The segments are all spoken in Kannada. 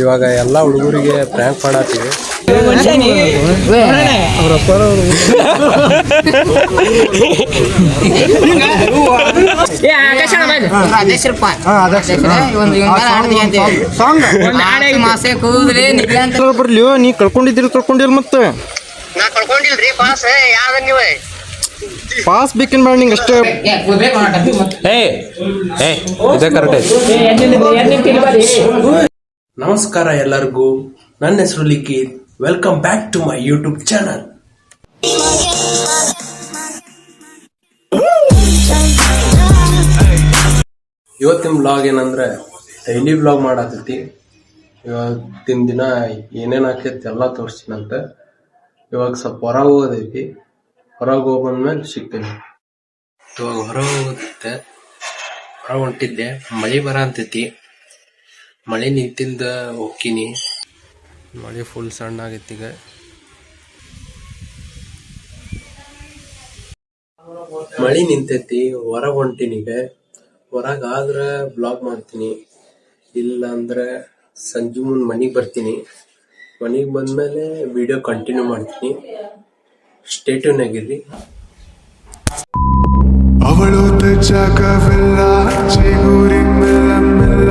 ಇವಾಗ ಎಲ್ಲ ಹುಡುಗರಿಗೆ ಪ್ರ್ಯಾಂಕ್ ಮಾಡತ್ತೀವಿ. ಬರ್ಲಿ ನೀ ಕಳ್ಕೊಂಡಿದ್ದೀರಿ ಕಳ್ಕೊಂಡಿಲ್ಲ ಮತ್ತೆ? ಪಾಸ್ ಬೇಕಿನ್ ಮಾಡಿ ಪಾಸ್ ಬೇಕೇನ್ ಬೇಡ ನಿಂಗೆ ಅಷ್ಟೇ. ಏ ಏ ಇದೇ ಕರೆಕ್ಟ್ ಐತಿ. ನಮಸ್ಕಾರ ಎಲ್ಲರಿಗೂ. ನನ್ನ ಹೆಸರು Likhith. Welcome back to my YouTube channel ಇವತ್ತಿನ ಬ್ಲಾಗ್ ಏನಂದ್ರೆ ಡೈಲಿ ಬ್ಲಾಗ್ ಮಾಡತ್ತೈತಿ ಇವತ್ತಿನ ದಿನ ಏನೇನ್ ಆಕೈತಿ ಎಲ್ಲ ತೋರಿಸ್ತೀನಂತ. ಇವಾಗ ಸ್ವಲ್ಪ ಹೊರಗೆ ಹೋಗೋದೈತಿ. ಹೊರಗೆ ಹೋಗಿ ಬಂದ್ಮೇಲೆ ಸಿಗ್ತೀನಿ. ಇವಾಗ ಹೊರಗೆ ಹೋಗುತ್ತೆ ಹೊರಗೆ ಹೊಂಟಿದ್ದೆ. ಮಳೆ ಬರ ಅಂತೈತಿ ಮಳೆ ನಿಂತಿಂದ ಹೋಗ್ತೀನಿ. ಮಳೆ ಫುಲ್ ಸಣ್ಣ ಆಗೈತಿ ಈಗ. ಮಳಿ ನಿಂತೈತಿ ಹೊರಗ್ ಹೊಂಟೀನಿ ಈಗ. ಹೊರಗ್ ಆದ್ರ ಬ್ಲಾಗ್ ಮಾಡ್ತೀನಿ. ಇಲ್ಲ ಅಂದ್ರ ಸಂಜೆ ಮುಂದ್ ಮನಿಗ್ ಬರ್ತೀನಿ. ಮನಿಗ್ ಬಂದ್ಮೇಲೆ ವಿಡಿಯೋ ಕಂಟಿನ್ಯೂ ಮಾಡ್ತೀನಿ. ಸ್ಟೇಟ್ಯೂನ್ ಆಗಿರ್ರಿ ಅವಳು ಜಾಗವಿಲ್ಲ ಚಿಗುರಿ ಮೆಲ್ಲ ಮೆಲ್ಲ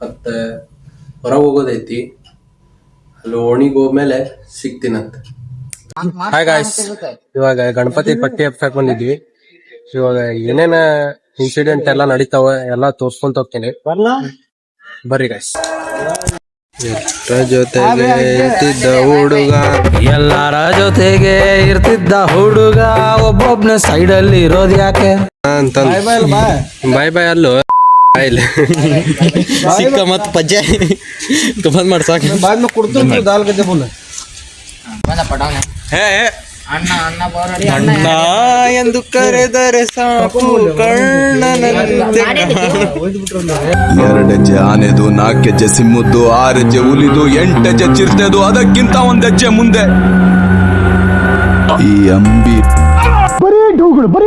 ಮತ್ತೆ ಹೊರಗೆ ಹೋಗೋದೈತಿ. ಅಲ್ಲಿ ಓಣಿಗೆ ಹೋದ್ಮೇಲೆ ಸಿಗ್ತೀನಂತ. ಹಾಯ್ ಗಾಯ್ಸ್ ಇವಾಗ ಗಣಪತಿ ಪಟ್ಟಿ ಹಬ್ಸಕ್ ಬಂದಿದ್ವಿ. ಇವಾಗ ಏನೇನ ಇನ್ಸಿಡೆಂಟ್ ಎಲ್ಲ ನಡೀತಾವ ಎಲ್ಲ ತೋರ್ಸ್ಕೊಂತ ಹೋಗ್ತೀನಿ. ಬರ್ರಿ ಗಾಯ್ಸ್ ಎಷ್ಟರ ಜೊತೆಗೆ ಇರ್ತಿದ್ದ ಹುಡುಗ? ಎಲ್ಲರ ಜೊತೆಗೆ ಇರ್ತಿದ್ದ ಹುಡುಗ ಒಬ್ಬೊಬ್ನ ಸೈಡ್ ಅಲ್ಲಿ ಇರೋದ್ ಯಾಕೆ? ಅಂತ ಬಾಯ್ ಬಾಯ್ ಅಲ್ಲೋ. ಸಿಕ್ಕ ಮತ್ ಪಜ್ಜೆ. ಬಂದ್ ಮಾಡ್ ಸಾಕು. ಗದ್ದೆ ಬೋಲ ಹೇ ಹೇ. ಅಣ್ಣ ಅಣ್ಣ ಬೋರಡಿ ಅಣ್ಣ ಅಣ್ಣ ಎಂದು ಕರೆದರೆ ಸಾಕು ಕಣ್ಣನಂತೆ. ಎರಡೆಜ್ಜೆ ಆನೆದು ನಾಲ್ಕೆಜ್ಜೆ ಸಿಮ್ಮದ್ದು ಆರೆಜ್ಜೆ ಹುಲಿದು ಎಂಟೆಜ್ಜೆ ಚಿರ್ತೆದು ಅದಕ್ಕಿಂತ ಒಂದೆಜ್ಜೆ ಮುಂದೆ. ಈ ಅಂಬಿ ಏನ್ ಬರೀ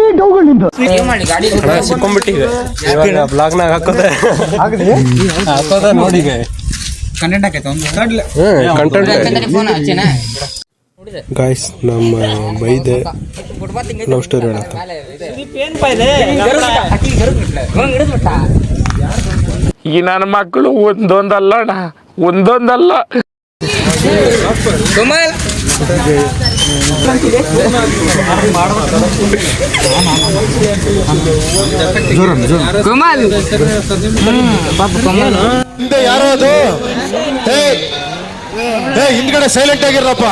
ಗಾಡಿ ಸಿಕ್ಕೊಂಡ್ಬಿಟ್ಟಿವೆ ಇವಾಗ ಬ್ಲಾಗ್ನಾಗ ಹಾಕೋದೆ. ಹಾಕೋದ ನೋಡಿ ಗಾಯ್ಸ್ ನಮ್ಮ ಬೈದೆ ಲವ್ ಸ್ಟೋರಿ ಹೇಳತ್ತ ಈ ನನ್ನ ಮಕ್ಕಳು ಒಂದೊಂದಲ್ಲ. ಒಂದೊಂದಲ್ಲ ಕಮಲ್. ಹಿಂದೆ ಯಾರೋ ಅದು ಹೇ ಹೇ ಹಿಂದ್ಗಡೆ ಸೈಲೆಂಟ್ ಆಗಿರಪ್ಪ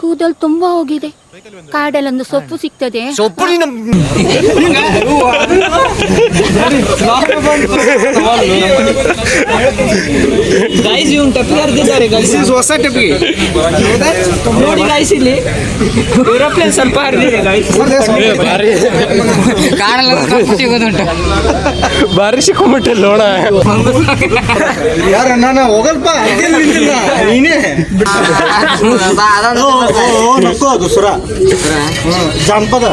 ಕೂದಲ್ ತುಂಬಾ ಹೋಗಿದೆ. ಕಾಡಲ್ಲೊಂದು ಸೊಪ್ಪು ಸಿಗ್ತದೆ. ಗೈಸ್ ಇವ್ನು ಟಪ್ಪಿ ಹರಿದಿದ್ದಾರೆ ಗೈಸ್ ಇಸ್ ಹೊಸ ಟಪ್ಪಿ. ನೋಡಿ ಗೈಸ್ ಇಲ್ಲಿ. ಏರೋಪ್ಲೇನ್ ಸ್ವಲ್ಪ ಹರಿದಿದೆ ಗೈಸ್ ಕಾಣಲ್ಲ ಸಿಗೋದುಂಟು. ಬಾರಿ ಸಿಕ್ಕೊಂಬಿಟ್ಟೆ ನೋಡ ಯಾರ ನಾನು ಹೋಗಲ್ಪ? ನೀನೇ. ಜಾನಪದ.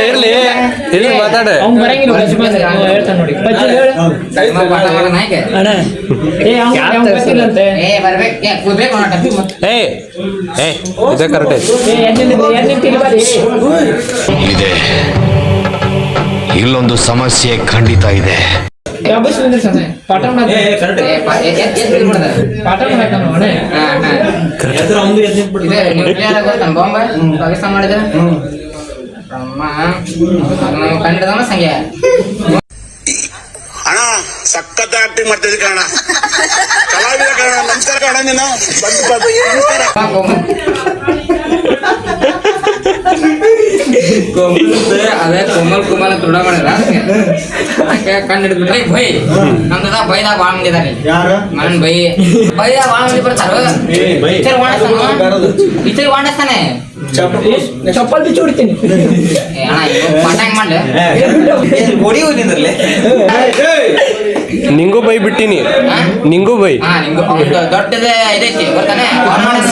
ಇರ್ಲಿ ಇಲ್ಲಿ ಮಾತಾಡ ಇಲ್ಲೊಂದು ಸಮಸ್ಯೆ ಖಂಡಿತ ಇದೆ ಏ, ಪಾ- ಎ- ಎ- ಎ- ಇದು ಮಾಡ್ದ? ಹಾ, ಹಾ. ಇದೆ, nuclear ಆಗಿ ಗೊತ್ತೇನ್ ಬಾಂಬ್ ಪಾಕಿಸ್ತಾನ ಮಾಡಿದ ಅಮ್ಮ ಅದು ನಾವು ಕಂಡಿಡ್ದವನ ಸಂಖ್ಯೆ ಅಣ್ಣ ಸಖತ್ ಆಕ್ಟಿಂಗ್ ಮಾಡ್ತಿದ್ದೆ ಕಣ ಕೋಮಲ್ ಅದೇ ಕೋಮಲ್ ಕೋಮಲ್ ದೃಢ ಮಾಡ್ಯಾರ. ಕಣ್ಣು ಹಿಡಿದ್ಬಿಟ್ರೆ ಬೈ. ನಮ್ದ ಬೈದಾಗ ಭಾಳ ಮಂದಿ ಇದಾರೆ ಯಾರು? ಮನನ್ ಬೈ. ಬೈದಾಗ ಭಾಳ ಮಂದಿ ಬರ್ತಾರ? ಟೀಚರ್ ವಾಣಿಸ್ತಾನ? ಟೀಚರ್ ವಾಣಿಸ್ತಾನೆ? ಚಪ್ಪಲ್ ಬಿಚ್ಚಿ ಹೊಡಿತೀನಿ. ಹೆಂಗ್ ಮಾಡ್ಲಿ. ಹೊಡಿ ನಿಂಗೂ ಬೈ ಬಿಟ್ಟಿನಿ. ನಿಂಗೂ ಬೈ. ದೊಡ್ಡದೇ ಇದೈತಿ ಗೊತ್ತಾನೆ?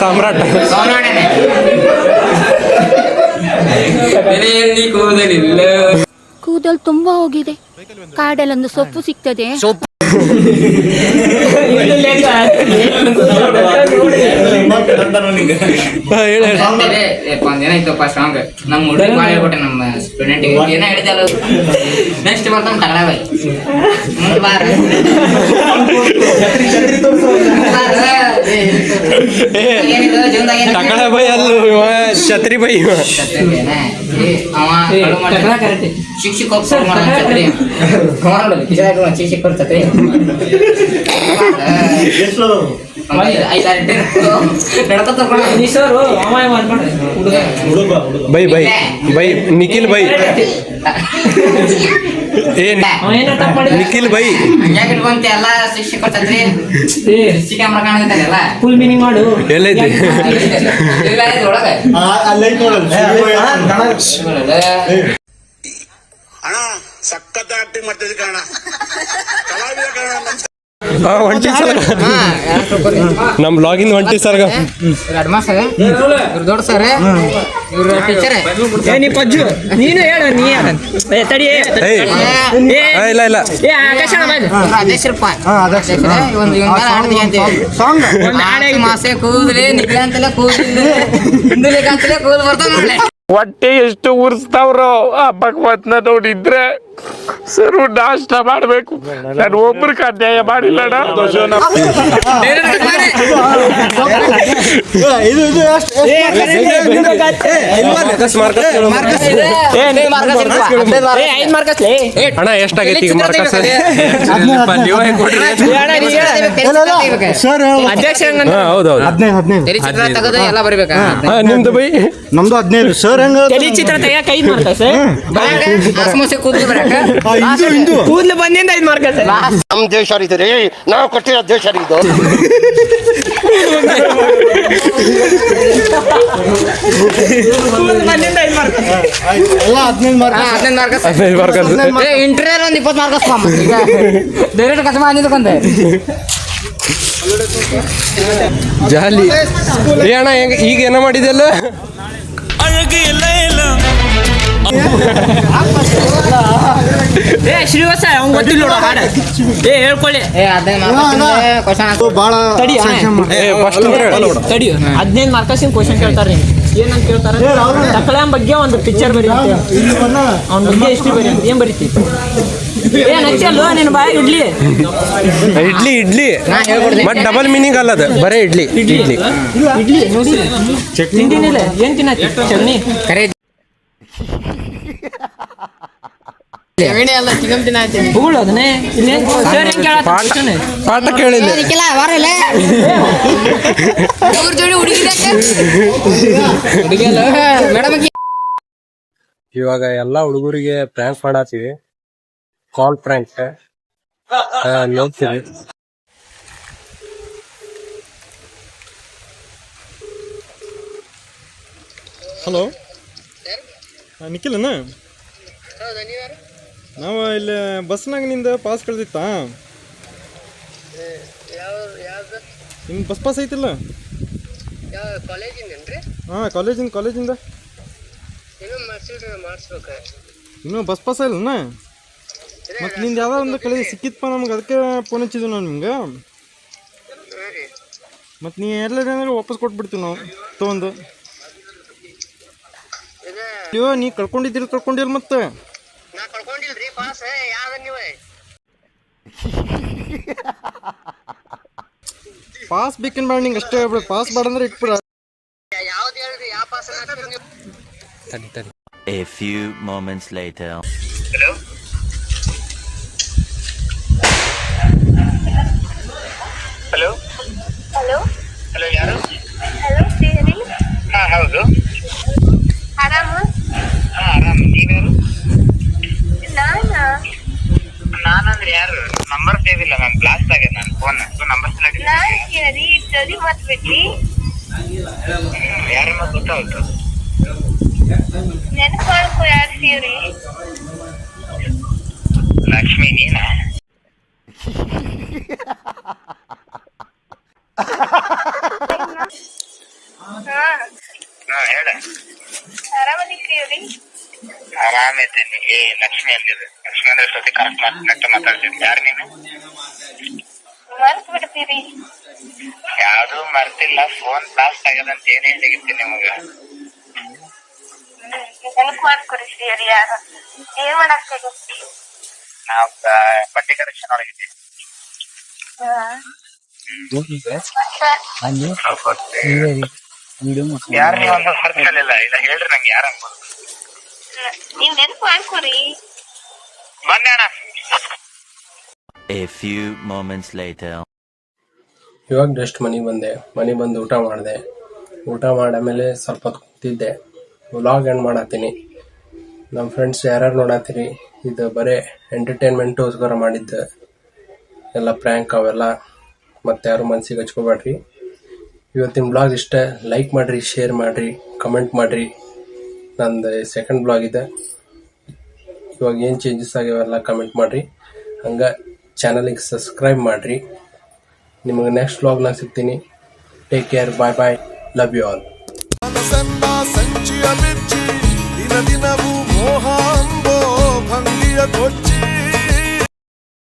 ಸಾಮ್ರಾಟ್. ಎದೆಯಲ್ಲಿ ಕೂದಲಿಲ್ಲ. ಕೂದಲು ತುಂಬಾ ಹೋಗಿದೆ. ಕಾಡಲ್ಲೊಂದು ಸೊಪ್ಪು ಸಿಗ್ತದೆ. ಸೊಪ್ಪು. ಏನಾಯ್ತಪ್ಪ ಸಾಂಗ್ ನಮ್ಮ ಹುಡುಗಿ ಮಾಡಿ ಹೇಳ್ಬಿಟ್ಟೆ ನಮ್ಮ ಸ್ಟೂಡೆಂಟ್ ಏನ ಹೇಳಿದಲ್ಲ ನೆಕ್ಸ್ಟ್ ಬರ್ತಾನ ತಗಡ ಬಾರ ಅಲ್ಲ ಛತ್ರಿ ಬೈ ಛತ್ರಿ. ಶಿಕ್ಷಕ ಕೊಡ್ bye bye bye Nikhil bye ಏ ನಿಖಿಲ್ ಬೈ ಇಟ್ಕೊಂತಿ ಎಲ್ಲ ಶಿಕ್ಷಕ ಕ್ಯಾಮ್ರಾ ಕಾಣಿಸ್ತಾನೆ ಎಲ್ಲ ಫುಲ್ ಮೀನಿಂಗ್ ಮಾಡು ಎಲ್ಲೈತಿ ಅಣ್ಣ ಆಕ್ಟಿಂಗ್ ಮಾಡ್ತಿದ್ದೆ ಕಲಾವಿದ ಹಾ ಒಂಟಿ ಸರ್. ನಮ್ ಲಾಗಿನ್ ಒಂಟಿ ಸರ್ಗ. ಇವ್ರು ಅಡ್ಮಾಸ್ ಇವ್ರು ದೊಡ್ಡ ಸರ್. ಇವ್ರ ಟೀಚರ್ ಏ ನೀ ಪಜ್ಜು ನೀನು ಹೇಳ ನೀ ಹೇಳ. ಏ ತಡಿ ಏ. ಇಲ್ಲ ಇಲ್ಲ. ಏ ಆಕಾಶ ಅಧ್ಯಕ್ಷರಪ್ಪ ಅಧ್ಯಕ್ಷರ ಒಂದು ಇವನ್ ಹಾಡ್ತೀನಿ ಸಾಂಗ್ ಒಂದು ಹಾಡಾಗಿ ಮಾಸೆ ಕೂದಲೇ ನಿಗ್ಲ ಅಂತಲೇ ಕೂದಲಿಲ್ಲ ಹಿಂದುಲಿಕ ಅಂತಲೇ ಕೂದಲು ಬರ್ತಾವ ಹೊಟ್ಟೆ ಎಷ್ಟು ಉರ್ಸ್ತಾವ್ರೋ ಆ ಭಗವತ್ನ ನೋಡಿದ್ರೆ ಸರು ನಾಷ್ಟ ಮಾಡಬೇಕು. ನಾನು ಒಬ್ರಿಗೆ ಅನ್ಯಾಯ ಮಾಡಿಲ್ಲಣ್ಣ. ಇದು ಇದು ಎಷ್ಟು ಏ ಕರೆ ನೀ ನಿಂದು ಗತ್ತೆ. ಏ ನೀ ಮಾರ್ಕಸ್ ಏ ಐದ್ ಮಾರ್ಕಸ್ ಲೇ. ಅಣ್ಣ ಎಷ್ಟಾಗೈತಿ ಈಗ ಮಾರ್ಕಸ್ ನಿಮ್ದು ಬೈ ನಮ್ದು ಹದಿನೈದು ಸರ್? ಹೆಂಗ ತಲಿ ಚಿತ್ರ ತೆಗಿಯಕ್ ಐದ್ ಮಾರ್ಕಸ್ ಸಮಸ್ಯೆ ಬರಕ ಇಂದು ಇಂದು. ಕೂದ್ಲು ಬಂದಿಂದ ಐದ್ ನಮ್ ದೇಶ ರೀ. ನಾವು ಕೊಟ್ಟಿರೋ ದೇಶ ಇದು ಕೂದ್ಲು ಬಂದಿಂದ ಐದ್ ಎಲ್ಲ ಹದಿನೈದು ಮಾರ್ಕ್. ಒಂದು ಇಪ್ಪತ್ತು ಈಗ ಡೈರೆಕ್ಟ್ ಕಸ್ಟಮರ್ ಅಂದಿದ್ದಕ್ಕಂತೆ ಜಾಲಿ. ಏ ಅಣ್ಣ ಹೆಂಗ ಈಗ ಏನೋ ಮಾಡಿದೆಲ್ಲ ಏ ಶ್ರೀವಾಸ ಅವ್ನ್ ಗೊತ್ತಿಲ್ಲ ನೋಡು ಹಾಡ. ಏ ಹೇಳ್ಕೊಳ್ಳಿ. ಏ ಹದಿನೈದು ತಡಿ ತಡಿ ಮಾರ್ಕಸಿನ ಕ್ವಶನ್ ಕೇಳ್ತಾರೆ ಏನಂತ ಕೇಳ್ತಾರ? ತಕ್ಕಳ ಬಗ್ಗೆ ಒಂದು ಪಿಕ್ಚರ್ ಬರೀ ಅವ್ನ ಬಗ್ಗೆ ಬರೀ ಏನ್ ಬರೀತಿ? ಏನ್ ಬಾಯಿ idli. Idli but double meaning ಅಲ್ಲ ಅದು. ಬರೇ ಇಡ್ಲಿ ಇಡ್ಲಿ. ಇಡ್ಲಿ. ಏನ್ ತಿನ್ನ ಚಟ್ನಿ? ಕರೆ ಎಣ್ಣೆ ಎಲ್ಲ ಚಿಕನ್ ತಿನ್ನಾಯ್ತೀನಿ ಹುಗಳು ಅದನ್ನೇ ಇಲ್ಲೇನ್ ಸರ್ ಹೆಂಗ್ ಕೇಳತ್ತ ಪಾಠ ಪಾಠ ಕೇಳಿಲ್ಲ ಇವಾಗ ಎಲ್ಲಾ ಹುಡುಗರಿಗೆ ಪ್ರ್ಯಾಂಕ್ ಮಾಡತ್ತೀವಿ. ಕಾಲ್ ಪ್ರ್ಯಾಂಕ್ ನೋಡ್ತೀವಿ ಹಲೋ ನಿಖಿಲನ? ನಾವು ಇಲ್ಲಿ ಬಸ್ನಾಗ ನಿಂದ ಪಾಸ್ ಕಳ್ದಿತ್ತಾ? ನಿಮ್ ಬಸ್ ಪಾಸ್ ಐತಿಲ್ಲ? ಹಾಂ ಕಾಲೇಜಿಂದ ಕಾಲೇಜಿಂದ. ಇನ್ನೂ ಬಸ್ ಪಾಸ್ ಇಲ್ಲನ? ಮತ್ತೆ ನಿಂದ ಯಾವ್ದೋ ಒಂದು ಕಳೆದ ಸಿಕ್ಕಿತ್ತಪ್ಪ ನಮ್ಗೆ ಅದಕ್ಕೆ ಫೋನ್ ಹಚ್ಚಿದ್ವಿ ನಾವು ನಿಮ್ಗೆ. ಮತ್ತೆ ನೀ ಎಲ್ಲಿದೆ ಅಂದ್ರೆ ವಾಪಸ್ ಕೊಟ್ಬಿಡ್ತೀವಿ ನಾವು ತೊಗೊಂಡು. ಅಯ್ಯೋ ನೀ ಕಳ್ಕೊಂಡಿದ್ದೀರಿ ಕಳ್ಕೊಂಡಿಲ್ಲ ಮತ್ತೆ. ಪಾಸ್ ಬೇಕಿನ ಬೇಡ ನಿಂಗೆ ಅಷ್ಟೇ ಹೇಳ್ಬಿಡು ಪಾಸ್ ಬೇಡಂದ್ರೆ ಇಟ್ಬಿಡ ಯಾವ್ದು ಹೇಳ್ರಿ ಯಾವ ಪಾಸ್ ತಡಿ ತಡಿ A few moments later. Hello? Hello? Hello? Hello, ಯಾರು? Hello, ಶ್ರೀಹರಿ? ಹಾ ಹೌದು. ಆರಾಮ? ಹಾ ಆರಾಮ. ನಾನು ನಾನಾ? ನಾನಂದ್ರೆ ಯಾರು ನಂಬರ್ ಸೇವ್ ಇಲ್ಲ ನಾನು ಬ್ಲಾಸ್ಟ್ ಆಗಿದೆ ನನ್ನ ಫೋನ್ ಸೊ ನಂಬರ್ ಸೆಲೆಕ್ಟ್ ಜಲ್ದಿ ಮತ್ಬಿಟ್ರಿ ಯಾರನ್ನ ಗೊತ್ತಾಯ್ತು ನೆನಪು ಮಾಡ್ಕೊ ಯಾರು ಸೀರಿ. ಲಕ್ಷ್ಮಿ ನೀನಾ? ಹಾ. ಹೇಳ. ಆರಾಮದಿಕ್ರಿ ಆರಾಮಿದ್ದೀನಿ. ಏ ಲಕ್ಷ್ಮಿ ಅಲ್ಲಿದೆ. ಲಕ್ಷ್ಮಿ ಅಂದ್ರೆ ಸತಿ ಕರೆಕ್ಟ್ ಮಾತು ಮಾತಾಡ್ತಿದ್ದೆ. ಯಾರು ನೀನು? ಮರ್ತಿಲ್ಲ ಫೋನ್ ಬ್ಲಾಸ್ಟ್ ಆಗ್ಯದಂತ ಏನ್ ಹೇಳಿಗಿತ್ತು ನಿಮಗ? ಯಾರು? ಏನ್ ಮಾಡಾಕ್ತೇವೆ ನಾವ್ ಬಡ್ಡಿ ಕರೆಕ್ಷನ್ ಒಳಗಿದ್ದೀವಿ ಯಾರು ನೀವು ಒಂದು ಮರ್ತಿರ್ಲಿಲ್ಲ ಇಲ್ಲ ಹೇಳ್ರಿ ನಂಗೆ ಯಾರ ನೀವ್ ನೆನಪು ಮಾಡ್ಕೊರಿ ಮೊನ್ನೆ ಅಣ್ಣ. A few moments later. ಇವಾಗ ಜಸ್ಟ್ ಮನೆಗೆ ಬಂದೆ. ಮನೆಗೆ ಬಂದು ಊಟ ಮಾಡಿದೆ. ಊಟ ಮಾಡಾಮೇಲೆ ಸ್ವಲ್ಪ ಹೊತ್ತು ಕೂತಿದ್ದೆ. ವ್ಲಾಗ್ ಎಂಡ್ ಮಾಡತ್ತೀನಿ? ನಮ್ಮ ಫ್ರೆಂಡ್ಸ್ ಯಾರ್ಯಾರು ನೋಡತ್ತೀರಿ? ಇದು ಬರೇ ಎಂಟರ್ಟೈನ್ಮೆಂಟೋಸ್ಕರ ಮಾಡಿದ್ದು ಎಲ್ಲ ಪ್ರ್ಯಾಂಕ್ ಅವೆಲ್ಲ. ಮತ್ತೆ ಯಾರು ಮನ್ಸಿಗೆ ಹಚ್ಕೋಬೇಡ್ರಿ ಇವತ್ತಿನ ಬ್ಲಾಗ್ ಇಷ್ಟ ಲೈಕ್ ಮಾಡಿರಿ ಶೇರ್ ಮಾಡಿರಿ ಕಮೆಂಟ್ ಮಾಡಿರಿ. ನಂದು ಸೆಕೆಂಡ್ ಬ್ಲಾಗ್ ಇದೆ. ಇವಾಗ ಏನು ಚೇಂಜಸ್ ಆಗ್ಯಾವೆಲ್ಲ ಕಮೆಂಟ್ ಮಾಡಿರಿ. ಹಂಗೆ ಚಾನಲಿಗೆ ಸಬ್ಸ್ಕ್ರೈಬ್ ಮಾಡಿರಿ. ನಿಮಗೆ ನೆಕ್ಸ್ಟ್ ವ್ಲಾಗ್ನಾಗ ಸಿಗ್ತೀನಿ. Take care bye bye love you all ದಿನ ದಿನವೂ ಮೋಹ ಭಂಗಿಯ ಕೊಚ್ಚಿ.